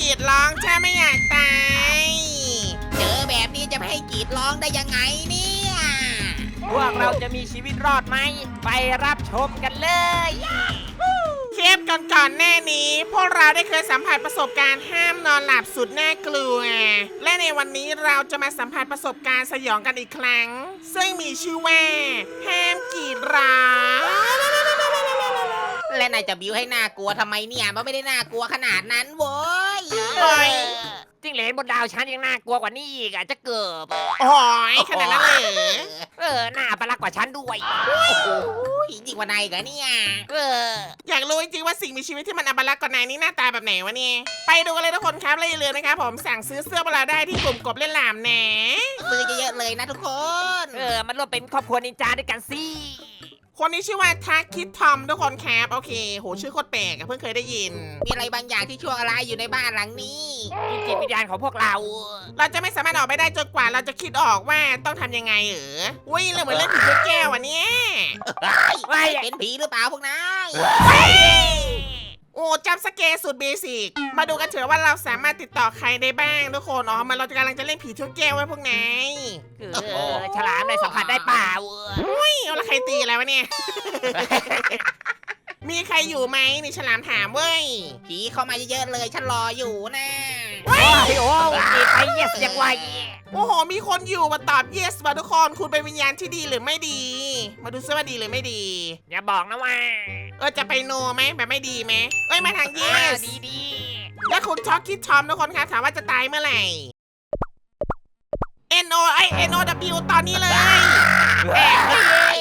กรีดร้องฉันไม่อยากตาย เจอแบบนี้จะไม่ให้กรีดร้องได้ยังไงเนี่ย พวกเราจะมีชีวิตรอดไหม ไปรับชมกันเลย เทปก่อนๆหน้านี้ พวกเราได้เคยสัมผัสประสบการณ์ห้ามนอนหลับสุดน่ากลัว และในวันนี้เราจะมาสัมผัสประสบการณ์สยองกันอีกครั้ง ซึ่งมีชื่อว่าห้ามกรีดร้อง และนายจะบิวให้น่ากลัวทำไมเนี่ย มันไม่ได้น่ากลัวขนาดนั้นโว้ ยโอ้ยจริงเหลนบนดาวฉันยังน่ากลัวกว่านี้อีกอะจะเกิบโอ้ยขนาดนั้นเลยเหรอเออหน้าประหลักกว่าฉันด้วยโอ้ยจริงกว่านายอีกันเนี่ยเออ อยากรู้จริงๆว่าสิ่งมีชีวิตที่มันอัปลักษณ์กว่านายนี่หน้าตาแบบไหนวะเนี่ย ไปดูกันเลยทุกคนครับและอย่าลืมนะครับผมสั่งซื้อเสื้อพวกเราได้ที่กลุ่มกบเล่นหลามแหน ซื้อเยอะๆเลยนะทุกคน เออ มันรวมเป็นครอบครัวนินจาด้วยกันสิ คนนี้ชื่อว่าทักคิดทอมทุกคนครับโอเค โหชื่อโคตรแปลกอะเพิ่งเคยได้ยิน มีอะไรบางอย่างที่ชั่วร้ายอยู่ในบ้านหลังนี้มีจิตวิญญาณของพวกเรา เราจะไม่สามารถออกไปได้จนกว่าเราจะคิดออกว่าต้องทำยังไงเอออุ้ยเลยเหมือนเล่นผีถ้วยแก้วอะเนี่ยไม่เป็นผีหรือเปล่าพวกนาย โอ้จำสเกลสุดเบสิก มาดูกันเถอะว่าเราสามารถติดต่อใครได้บ้างทุกคนอ๋อมันเราจะกำลังจะเล่นผีถ้วยแก้วไว้พวกนายเออฉลามในสัมผัสได้เปล่าอุ้ยเอาละใครตีอะไรวะเนี่ย มีใครอยู่ไหมนี่ฉลามถามเว้ยผีเข้ามาเยอะๆเลยฉันรออยู่นะโอ้ยโอ้ยมีไปเยสยังไง โอ้โห มีคนอยู่มาตอบ yes มาทุกคน คุณเป็นวิญญาณที่ดีหรือไม่ดี มาดูซิว่าดีหรือไม่ดี อย่าบอกนะว่าเออจะไปโนไหมแบบไม่ดีไหมเอ้ยมาทางอ่า yes ดีดีและคุณท็อกคิดทอมทุกคนครับถามว่าจะตายเมื่อไหร่ N O ไอ N O W ตอนนี้เลยเฮ้ย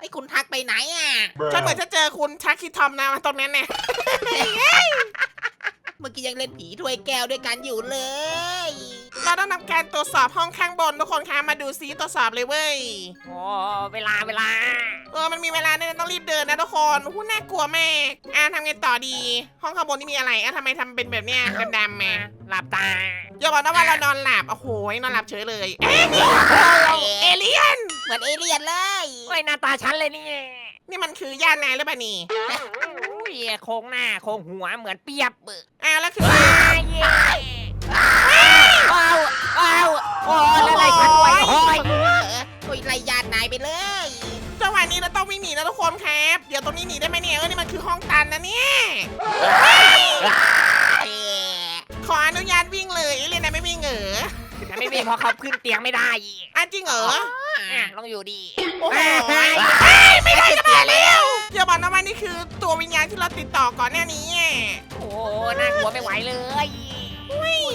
ไอ้คุณทักไปไหนอะ ฉันเหมือนจะเจอคุณทักคิดทอมนะตรงนั้นเนี่ยเมื่อกี้ยังเล่นผีถ้วยแก้วด้วยกันอยู่เลย เราต้องทำการตรวจสอบห้องข้างบนทุกคนคะมาดูซิตรวจสอบเลยเว้ย โอ้เวลาเวลา เออ มันมีเวลาเนี่ยต้องรีบเดินนะทุกคนหูน่ากลัวมากอะทำไงต่อดี ห้องข้างบนนี่มีอะไรอะทำไมทำเป็นแบบเนี้ยดำๆมาหลับตา อย่าบอกนะว่าเรานอนหลับ โอ้โห นอนหลับเฉยเลย เอ๊ะเอเลี่ยน เหมือนเอเลี่ยนเลยเฮ้ยหน้าตาฉันเลยนี่นี่มันคือญาตินายหรือเปล่านี่อุ้ยโค้งหน้าโค้งหัวเหมือนเปียบเบิกอ้าวแล้วคือว้าย ว้าวว้าวโอ้ยแล้วอะไรฉันด้วยโอ้ยโอ้ยไล่ญาตินายไปเลยจังหวะนี้เราต้องวิ่งหนีนะทุกคนครับ เดี๋ยวตรงนี้หนีได้ไหมเนี่ยเออนี่มันคือห้องตันนะเนี่ยเออขออนุญาตวิ่งเลยเลี่ยนนายไม่วิ่งเหรอฉันไม่มีเพราะเขาขึ้นเตียงไม่ได้อะจริงเหรออะลองอยู่ดีโอ้โหเฮ้ยไม่ได้จะมาแล้วอย่าบอกนะว่านี่คือตัววิญญาณที่เราติดต่อก่อนหน้านี้อะโอ้น่ากลัวไม่ไหวเลย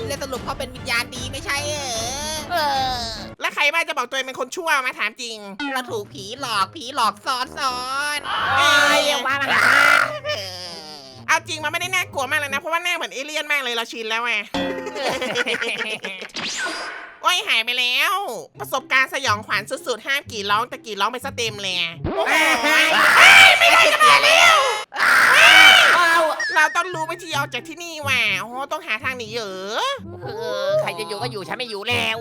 แล้วสรุปเขาเป็นวิญญาณดีไม่ใช่เออเออ แล้วใครบ้างจะบอกตัวเองเป็นคนชั่วมาถามจริง เราถูกผีหลอกผีหลอกซ้อนซ้อนโอ้ยว่ามาหาเออเอาจริงมันไม่ได้น่ากลัวมากเลยนะ เพราะว่าหน้าเหมือนเอเลี่ยนมากเลยเราชินแล้วไงโอ้ยหายไปแล้ว ประสบการณ์สยองขวัญสุดๆห้ามกรีดร้องแต่กรีดร้องไปซะเต็มเลยอะโอ้โหไม่ได้จะมาแล้วว้าว เราต้องรู้วิธีออกจากที่นี่ว่ะโอ้โหต้องหาทางหนีเหรอเออใครจะอยู่ก็อยู่ฉันไม่อยู่แล้ว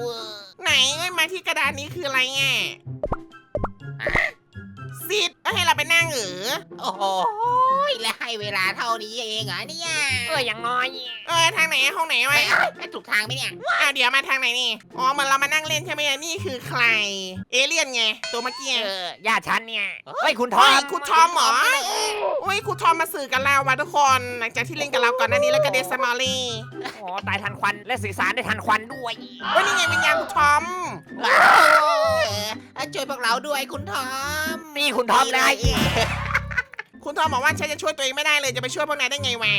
ไหนเอ้ยมาที่กระดานนี้คืออะไรไงซิดก็ให้เราไปนั่งเหรอโอ้โห และให้เวลาเท่านี้เองเหรอเนี่ยเอออย่างน้อยเออทางไหนอะห้องไหนไอ้วะไอ้ถูกทางไหมเนี่ยอะเดี๋ยวมาทางไหนนี่อ๋อเหมือนเรามานั่งเล่นใช่ไหมอะนี่คือใคร เอเลี่ยนไงตัวเมื่อกี้เออญาติฉันเนี่ยเฮ้ยคุณทอเฮ้ยมคุณทอมเหรอโอ้ยคุณทอมมาสื่อกับเราว่ะทุกคนหลังจากที่เล่นกับเราก่อนหน้านี้แล้วก็เดซมอลลี่อ๋อตายทันควันและสื่อสารได้ทันควันด้วยเฮ้ยนี่ไงวิญญาณคุณทอมว้าวเออช่วยพวกเราด้วยคุณทอมนี่คุณทอมเลย คุณทอมบอกว่าฉันจะช่วยตัวเองไม่ได้เลยจะไปช่วยพวกนายได้ไงวะ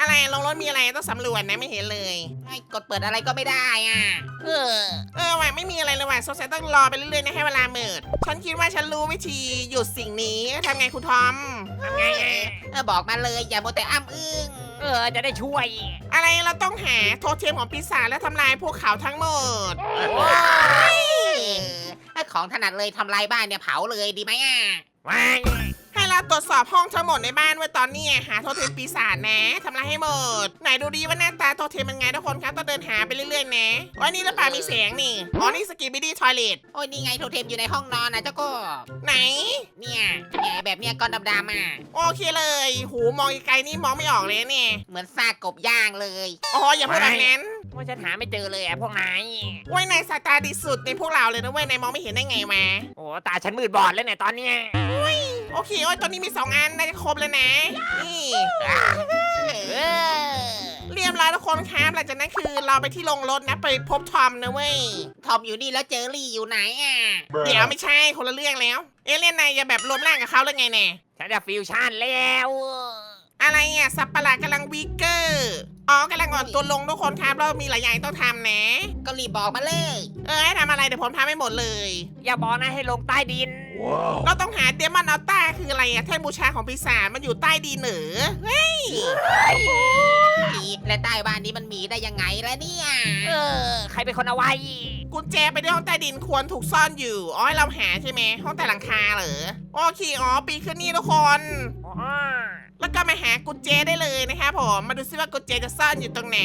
อะไรลงรถมีอะไรต้องสำรวจนะไม่เห็นเลยไม่กดเปิดอะไรก็ไม่ได้อะ เออ เออว่ะไม่มีอะไรเลยว่ะสงสัยต้องรอไปเรื่อยๆนะให้เวลาเมิดฉันคิดว่าฉันรู้วิธีหยุดสิ่งนี้ทำไงคุณทอมทำไงอะเออบอกมาเลยอย่าโมวแต่อ้ำอึ้งเออจะได้ช่วย อะไรเราต้องหาโทเทมของปีศาจและทำลายพวกเขาทั้งหมดโอ้ยเออของถนัดเลยทำลายบ้านเนี่ยเผาเลยดีไหมอะว้ายให้เราตรวจสอบห้องทั้งหมดในบ้านไว้ตอนนี้หาโทเทมปีศาจนะทำลายให้หมด ไหนดูดีว่าหน้าตาโทเทมเป็นไงทุกคนครับต้องเดินหาไปเรื่อยๆนะว่านี่หรือเปล่ามีเสียงนี่อ๋อนี่สกีบิดี้ทอยเลทโอ้ยนี่ไงโทเทมอยู่ในห้องนอนนะเจ้าก็ไหน เนี่ยแหมแบบเนี้ยก้อนดำๆอะโอเคเลย หูมองไกลๆนี่มองไม่ออกเลยเนี่ยเหมือนซากกบย่างเลยอ๋ออย่าพูดแบบนั้นว่าฉันหาไม่เจอเลยอะพวกนายเว้ยนายสายตาดีสุดในพวกเราเลยนะเว้ยนายมองไม่เห็นได้ไงมาโอ้ตาฉันมืดบอดเลยเนี่ยตอนเนี้ย โอเคโอ้ยตอนนี้มีสองอันน่าจะครบแล้วนะ นี่เออเรียบร้อยทุกคนครับหลังจากนั้นคือเราไปที่โรงรถนะไปพบทอมนะเว้ย ทอมอยู่นี่แล้วเจอรี่อยู่ไหนอะ เดี๋ยวไม่ใช่คนละเรื่องแล้ว เอเลี่ยนนายจะแบบรวมร่างกับเขาแล้วไงแน่ฉันจะฟิวชั่นแล้ว อะไรอะสับประหลาดกำลังวีเกอร์อ๋อกำลังอ่อนตัวลงทุกคนครับเรามีหลายอย่างต้องทำนะ ก็รีบบอกมาเลย เออให้ทำอะไรเดี๋ยวผมทำให้หมดเลย อย่าบอกนะให้ลงใต้ดิน เราต้องหาเดมอนอัลต้าคืออะไรอะแท่นบูชาของปีศาจมันอยู่ใต้ดินเหนือเฮ้ยผีและใต้บ้านนี้มันมีได้ยังไงล่ะเนี่ย เออ ใครเป็นคนเอาไว้ กุญแจไปที่ห้องใต้ดินควรถูกซ่อนอยู่ อ๋อให้เราหาใช่ไหมห้องใต้หลังคาเหรอ โอเค อ๋อ ปีนขึ้นนี่ทุกคนอ๋อแล้วก็มาหากุญแจได้เลยนะครับผม มาดูซิว่ากุญแจจะซ่อนอยู่ตรงไหน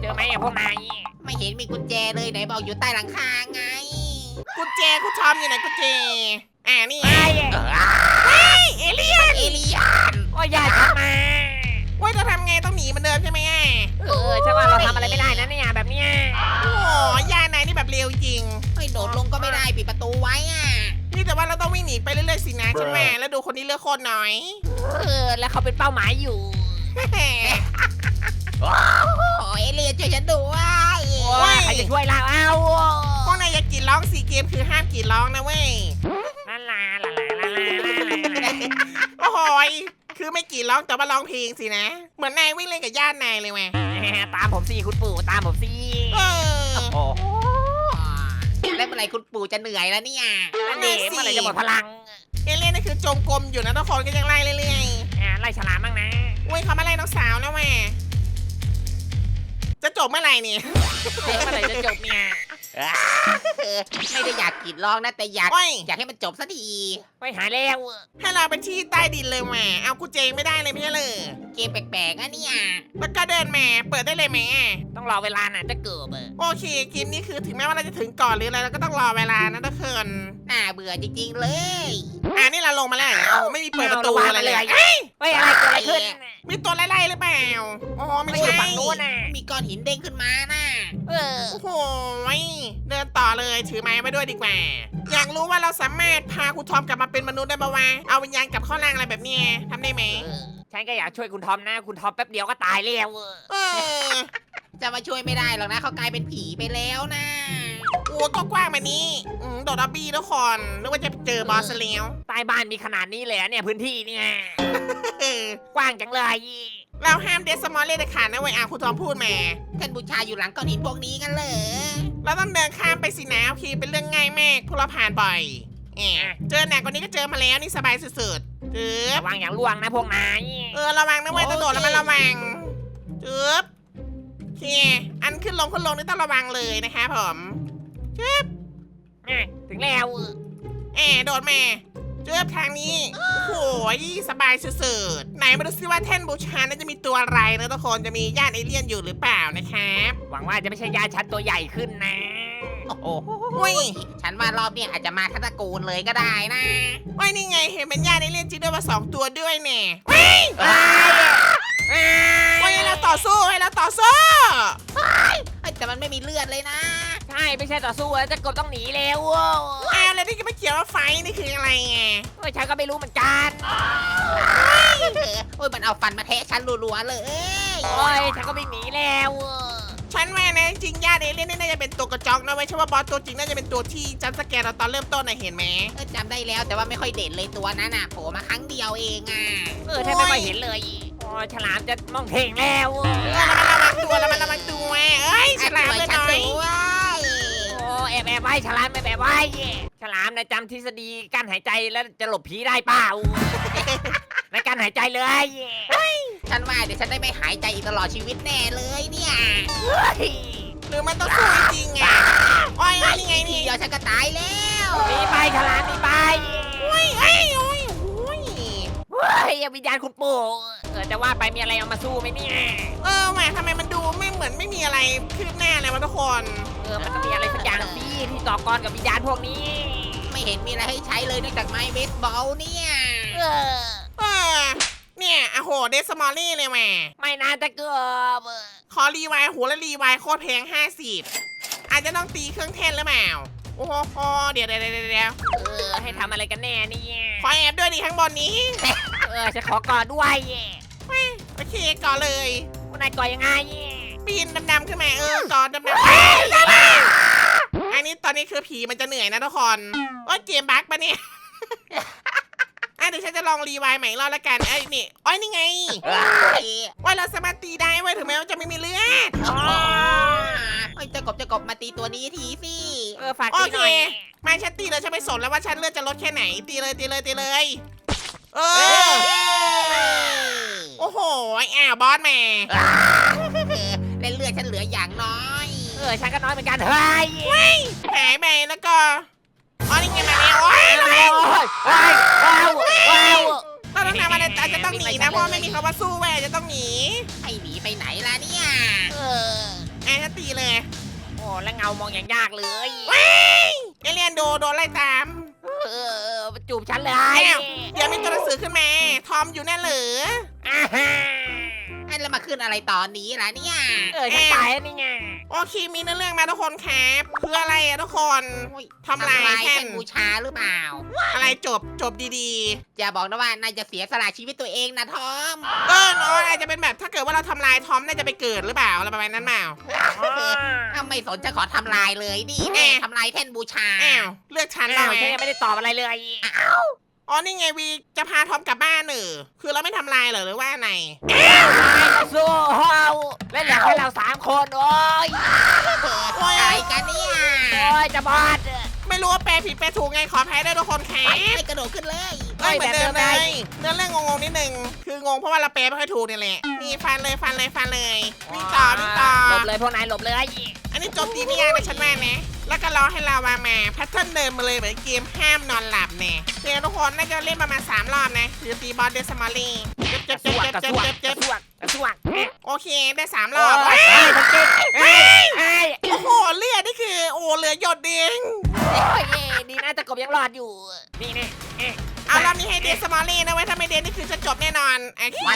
เจอไหมอะพวกนาย ไม่เห็นมีกุญแจเลยไหนบอกอยู่ใต้หลังคาไง กุญแจคุณทอมอยู่ไหนกุญแจ อ่านี่ไอ้เอเลี่ยนเอเลียนโอ้ยอย่าฉันมาเว่าจะทำไงต้องหนีเหมันเดิมใช่ไหมอะเออฉันว่าเราทำอะไรไม่ได้นะเนี่ยแบบเนี้ยโอ้ยานายนี่แบบเร็วจริงเฮ้ยโดดลงก็ไม่ได้ปิดประตูไว้อะนี่แต่ว่าเราต้องวิ่งหนีไปเรื่อยๆสินะใช่ไหมแล้วดูคนนี้เลือกโคตรน้อยเออแล้วเขาเป็นเป้าหมายอยู่โอ้เอเลียนช่วยฉันด้วยโอ้ยใครจะช่วยเราเอาพวกนายอยากกรีดร้องสี่เกมคือห้ามกรีดร้องนะเว้ย โอ้โหยคือไม่กรีดร้องแต่ว่าร้องเพลงสินะ เหมือนนายวิ่งเล่นกับญาตินายเลยแม่ตามผมสิคุณปู่ตามผมสิเออโอ้แล้วเมื่อไหร่คุณปู่จะเหนื่อยแล้วเนี่ยนั่นเองเมื่อไหรจะหมดพลังเอเลี่ยนนี่คือจมกลมอยู่นะทุกคนก็ยังไล่เรื่อยอ่าไล่ฉลามบ้างนะ ๆอุ้ยเขามาไล่น้องสาวนะแม่จะจบเมื่อไหร่เนี่ยเมื่อไหรจะจบเนี่ย ไม่ได้อยากกรีดร้องนะแต่อยากโอ้ย อยากให้มันจบสักทีไปหาแล้วให้เราไปที่ใต้ดินเลยแม่เอากูเจงไม่ได้เลยไม่ใช่เลยเกมแปลกๆอะเนี่ยแล้วก็เดินมาเปิดได้เลยแม่ต้องรอเวลาน่ะจะเกิดเออโอเคเกมนี้คือถึงแม้ว่าเราจะถึงก่อนหรืออะไรเราก็ต้องรอเวลานะทุกคนน่าเบื่อจริงๆเลย อ่านี่เราลงมาแล้วโอ้ไม่มีเปิดประตูอะไรเลย เฮ้ยอะไรเกิดอะไรขึ้น มีตัวไล่ๆหรือเปล่าอ๋อไม่ไม่ใช่ใช่ฝั่งนู้นน่ะ มีก้อนหินเด้งขึ้นมาน่ะเออ โอ้โหเดินต่อเลยถือไม้ไปด้วยดีกว่า อยากรู้ว่าเราสามารถพาคุณทอมกลับมาเป็นมนุษย์ได้ปะวะเอาวิญญาณกลับเข้าร่างอะไรแบบเนี้ยทำได้ไหมเออฉันก็อยากช่วยคุณทอมนะ คุณทอมแป๊บเดียวก็ตายแล้วเออเออจะมาช่วยไม่ได้หรอกนะเขากลายเป็นผีไปแล้วนะ โอ้ก็กว้างแบบนี้อืมโดดดับบี้ทุกคนนึกว่าจะเจอบอสซะแล้วใต้บ้านมีขนาดนี้เลยเหรอเนี่ยพื้นที่เนี่ยเออกว้างจังเลยเราห้ามเดสมอลเล่นขาดนะเว้ยอะคุณทอมพูดมา ท่านบูชาอยู่หลังก้อนหินพวกนี้กันเลยเราต้องเดินข้ามไปสินะโอเคเป็นเรื่องง่ายมากพวกเราผ่านบ่อยแอบเจอหนักกว่านี้ก็เจอมาแล้วนี่สบายสุดๆจึ๊บระวังอย่างล่วงนะพวกนายเออระวังนะเว้ยต้องโดดแล้วมันระวังจึ๊บโอเคอันขึ้นลงขึ้นลงนี่ต้องระวังเลยนะคะผม จึ๊บอะถึงแล้วแอบโดดมาจึ๊บทางนี้โอ้โหสบายสุดๆไหนมาดูซิว่าแท่นบูชานั้นจะมีตัวอะไรนะทุกคนจะมีญาติเอเลี่ยนอยู่หรือเปล่านะครับ หวังว่าจะไม่ใช่ยาชัดตัวใหญ่ขึ้นนะ โอ้โหอุ้ยฉันว่ารอบเนี้อาจจะมาทั้งตระกูลเลยก็ได้นะว้ยนี่ไงเห็นเป็นญาติเอเลี่ยนจริงด้วยมาสองตัวด้วยเนี่ยอ้ายอ้ายว้ยให้เราต่อสู้ให้เราต่อสู้ เอ้ยแต่มันไม่มีเลือดเลยนะ ใช่ไม่ใช่ต่อสู้แล้วจะกบต้องหนีแล้วอ้าวแล้วที่จะมาเขียนว่าไฟนี่คืออะไรไงเอ้ยฉันก็ไม่รู้เหมือนกันโอ้ยมันเอาฟันมาแทะฉันรัวๆเลยโอ้ยฉันก็ไม่หนีแล้วฉันว่านะจริงญาติเอเลี่ยนนี่น่าจะเป็นตัวกระจอกนะไม่ใช่ว่าบอสตัวจริงน่าจะเป็นตัวที่จัมป์สแกนเราตอนเริ่มต้นน่ะเห็นไหมเออจำได้แล้วแต่ว่าไม่ค่อยเด่นเลยตัวนั้นน่ะโผล่มาครั้งเดียวเองอะเออฉันไม่ค่อยเห็นเลยโอ้ยฉลามจะมองเพ่งแล้วเออระมัดระวังตัวระมัดระวังตัวเอ้ยฉลามช่เลวยยฉันน้อยด้วยโอ้ แอบแอบไว้ฉลามแอบแอบไว้ฉลามนะจำทฤษฎีการหายใจแล้วจะหลบผีได้เปล่า ในการหายใจเลยฉันว่าเดี๋ยวฉันได้ไม่หายใจอีกตลอดชีวิตแน่เลยเนี่ยเฮ้ยหรือมันต้องสู้จริงๆอะโอ้ยนี่ไงทีนี่เดียวฉันก็ตายแล้วหนีไปฉลามหนีไปโอ้ยเอ้ยโอ้ยโอ้ยโอ้เฮ้ยวิญญาณคุณปู่เออจะว่าไปมีอะไรเอามาสู้ไหมเนี่ยเออแหมทำไมมันดูไม่เหมือนไม่มีอะไรคืบหน้าเลยวะทุกคน เออมันต้องมีอะไรสักอย่างสิ ที่ต่อกรกับวิญญาณพวกนี้ ไม่เห็นมีอะไรให้ใช้เลยนอกจากไม้เบสบอลเนี่ยเออเออเนี่ยอะโหเดสมอลลี่เลยแหม่ไม่น่าจะเกือบขอรีไวายหัวและรีไวายโคตรแพง50 อาจจะต้องตีเครื่องเทนหรือเปล่าโอ้โหโอ้เดี๋ยวเดี๋ยวเดี๋ยวเดี๋ยวเออให้ทำอะไรกันแน่เนี่ยขอแอบด้วยดิข้างบนนี้เออจะขอกอดด้วยโอเคก่อนเลย คุณนายกอดยังไงปีนดำๆขึ้นมาเออก่อนดำๆเอ้ยได้ละอั นนี้ตอนนี้คือผีมันจะเหนื่อยนะทุกคนโอ้ยเกมบั๊กปะเนี่ยอะเดี๋ยวฉันจะลองรีไวายใหม่อีกรอบละกันไอ้ยนี่อ้อยนี่ไงว่าเราสามารถตีได้เว้ยถึงแม้ว่าจะไม่มีเลือด อ๋อเฮ้ยเจะกบเจะกบมาตีตัวนี้ทีสิ เออฝากโอตีหเค น่อยมาฉันตีเลยฉันไม่สนแล้วว่าฉันเลือดจะลดแค่ไหน ตีเลยตีเลยตีเลย เออโอ้โหอ้าวบอสแม่เล่นเลือดฉันเหลืออย่างน้ อยเออฉันก็น้อยเหมือนกันเฮ้ยหายไปแล้วก็อ๋อนี่ไงมาแล้วโอ้ยเร็วเฮ้ยว้าวว้าวเราต้องทำอะไรอาจจะต้องหนีนะเพราะไม่มีคำว่าสู้แว่จะต้องหนีให้หนีไปไหนล่ะเนี่ยเออไอ้ฉันตีเลยโอ้แล้วเงามองอย่างยากเลยเอเลียนโดโดนไล่ตามเออจูบฉันเลยอ้าวเดี๋ยวมีตัวหนังสือขึ้นมาทอมอยู่แน่เหรืออ่าฮะให้เรามาขึ้นอะไรตอนนี้ล่ะเนี่ยเออฉันตายแล้วนี่ไง โอเคมีเนื้อเรื่องมาทุกคนครับเพื่ออะไรอะทุกคนโอ้ยทำลายแท่แท่นนบูชาหรือเปล่า อะไรจบจบดีอย่าบอกนะว่านายจะเสียสละชีวิตตัวเองนะทอมๆเออเนาะอาจจะเป็นแบบถ้าเกิดว่าเราทำลายทอมน่าจะไปเกิดหรือเปล่าอะไรประมาณนั้นเปล่าถ้าไม่สนจะขอทำลายเลยนี่แน่แน่ทำลายแท่นบูชาอ้าวเลือกฉันอ้าแล้ววฉันยังไม่ได้ตอบอะไรเลยอ๋ อนี่ไงวีจะพาทอมกลับบ้านเหรอคือเราไม่ทำลายเหรอหรือว่าไงสู้เฮาและเหลือแค่เราสามคนโอ้ยโอ้ยอะไรกันเนี่ยโอ้ยจะบอดไม่รู้ว่าแปลผิดแปลถูกไงขออภัยด้วยทุกคนครัไปบให้กระโดดขึ้นเลยเอ้ยเหมือนเดิมเลยเนื้อเรื่องงงๆนิดนึงคืองงเพราะว่าเราแปลไม่ค่อยถูกนี่แหละนี่ฟันเลยฟันเลยฟันเลยวิ่งต่อวิ่งต่อหลบเลยพวกนายหลบเลยอันนี้โจมตีไม่ยากนะฉันว่านะ แล้วก็รอให้ลาวามาแพทเทิร์นเดิมมาเลยเหมือนเกมห้ามนอนหลับเนี่ยเดี๋ยวทุกคนน่าจะเล่นประมาณ3รอบนะคือตีบอสเดสมารีเจ็บกเจ็ระบสเจ็บวกเจ็กบระสเจ็วบกเจ็บกระสวกกระสวกโอเคได้สามรโอ้อบยเฮ้ยฉันเจ็บเฮ้ยเฮ้ยโอ้โหเลือดนี่คือ โอ้เหลือหยดเดียงโอ้ยดีนะตะกบยังรอดอยู่ นี่นี่เอ๊ะเอารอบนี้ให้เดสมารีนะไว้ยถ้าไม่เดนนี่คือจะจบแน่นอนโอเควั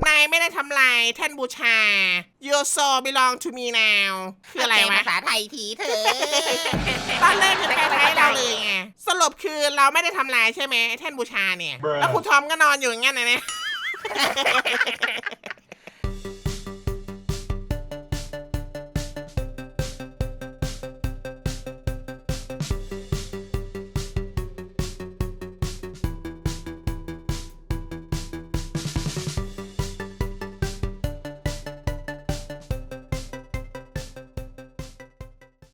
นนายไม่ได้ทำลายแท่นบูชา Your soul belong to me now คืออะไรวะ ภาษาไทยทีเถอะตอนแรกคือแปลไทยเราเลยไง สรุปคือเราไม่ได้ทำลายใช่ไหมไอ้แท่นบูชาเนี่ย แล้วคุณทอมก็นอนอยู่อย่างนั้นนะเนี่ย